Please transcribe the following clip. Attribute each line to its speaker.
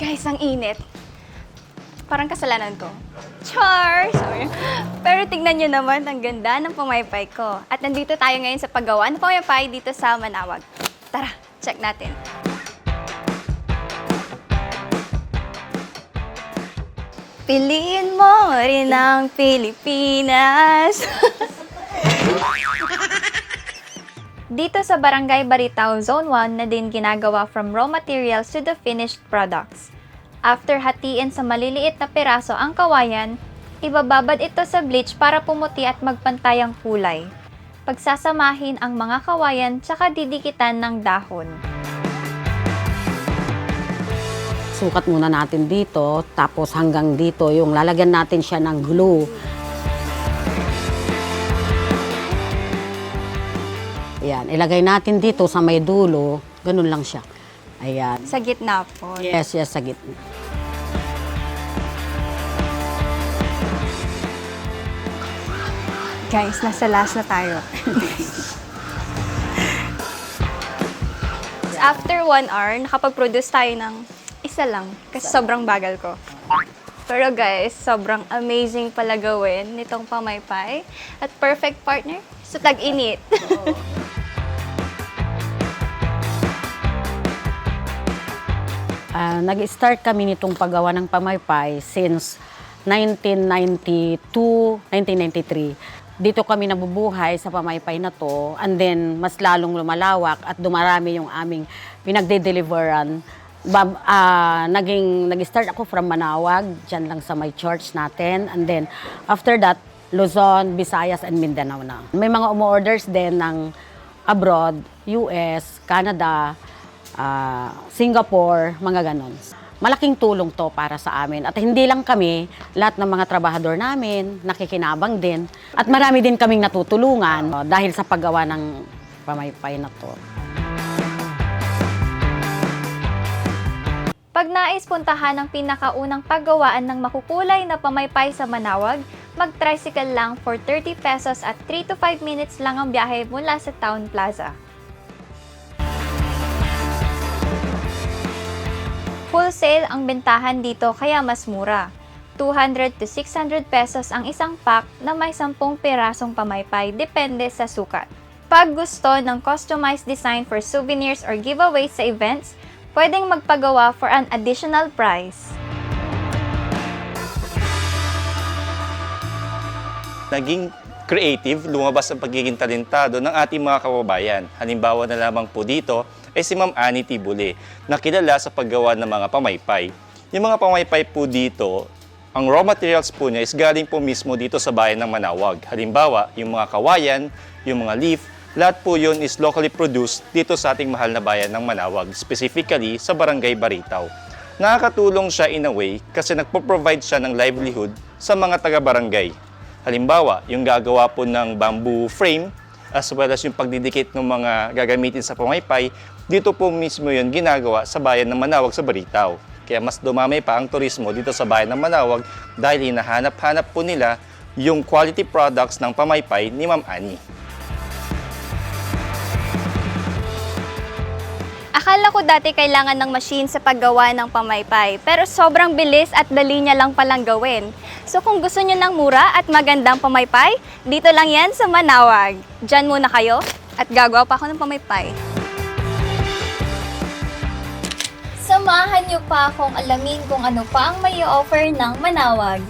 Speaker 1: Guys, ang init. Parang kasalanan ko. Char! Sorry. Pero tignan nyo naman, ang ganda ng pumaypay ko. At nandito tayo ngayon sa paggawa ng pumaypay dito sa Manawag. Tara, check natin. Piliin mo rin ang Pilipinas. Dito sa Barangay Baritao Zone 1 na din ginagawa from raw materials to the finished products. After hatiin sa maliliit na piraso ang kawayan, ibababad ito sa bleach para pumuti at magpantay ang kulay. Pagsasamahin ang mga kawayan tsaka didikitan ng dahon.
Speaker 2: Sukat muna natin dito, tapos hanggang dito, yung lalagyan natin siya ng glue. Ayan, ilagay natin dito sa may dulo, ganun lang siya. Ayan.
Speaker 1: Sa gitna po.
Speaker 2: Yes, yes, sa gitna.
Speaker 1: Guys, nasa last na tayo. After one hour, nakapag-produce tayo ng isa lang. Kasi sobrang bagal ko. Pero guys, sobrang amazing pala gawin nitong pamaypay. At perfect partner sa tag-init.
Speaker 2: Ah, nag-start kami nitong paggawa ng pamaypay since 1992, 1993. Dito kami nabubuhay sa pamaypay na to and then mas lalong lumalawak at dumarami yung aming pinagde-deliveran. Bab, ah, naging, nag-start ako from Manawag, dyan lang sa may church natin. And then after that, Luzon, Visayas, and Mindanao na. May mga umu-orders din ng abroad, US, Canada, ah, Singapore, mga ganon. Malaking tulong to para sa amin. At hindi lang kami, lahat ng mga trabahador namin, nakikinabang din. At marami din kaming natutulungan oh, dahil sa paggawa ng pamaypay na to.
Speaker 1: Pag nais puntahan ang pinakaunang paggawaan ng makukulay na pamaypay sa Manawag, mag-tricycle lang for 30 pesos at 3 to 5 minutes lang ang biyahe mula sa Town Plaza. Wholesale ang bentahan dito kaya mas mura. 200 to 600 pesos ang isang pack na may 10 pirasong pamaypay depende sa sukat. Pag gusto ng customized design for souvenirs or giveaways sa events, pwedeng magpagawa for an additional price.
Speaker 3: naging creative, lumabas ang pagiging talentado ng ating mga kababayan. Halimbawa na lamang po dito ay si Ma'am Annie Tibuli, na kilala sa paggawa ng mga pamaypay. Yung mga pamaypay po dito, ang raw materials po niya is galing po mismo dito sa bayan ng Manawag. Halimbawa, yung mga kawayan, yung mga leaf, lahat po yun is locally produced dito sa ating mahal na bayan ng Manawag, specifically sa Barangay Baritaw. Nakakatulong siya in a way kasi nagpo-provide siya ng livelihood sa mga taga-barangay. Halimbawa, yung gagawa po ng bamboo frame as well as yung pagdidikit ng mga gagamitin sa pumaypay, dito po mismo yun ginagawa sa bayan ng Manawag sa Baritaw. Kaya mas dumamay pa ang turismo dito sa bayan ng Manawag dahil hinahanap-hanap po nila yung quality products ng pamaypay ni Ma'am Annie.
Speaker 1: Akala ko dati kailangan ng machine sa paggawa ng pamaypay, pero sobrang bilis at dali niya lang palang gawin. So kung gusto niyo ng mura at magandang pamaypay, dito lang yan sa Manawag. Diyan muna kayo at gagawa pa ako ng pamaypay. Samahan niyo pa akong alamin kung ano pa ang may offer ng Manawag.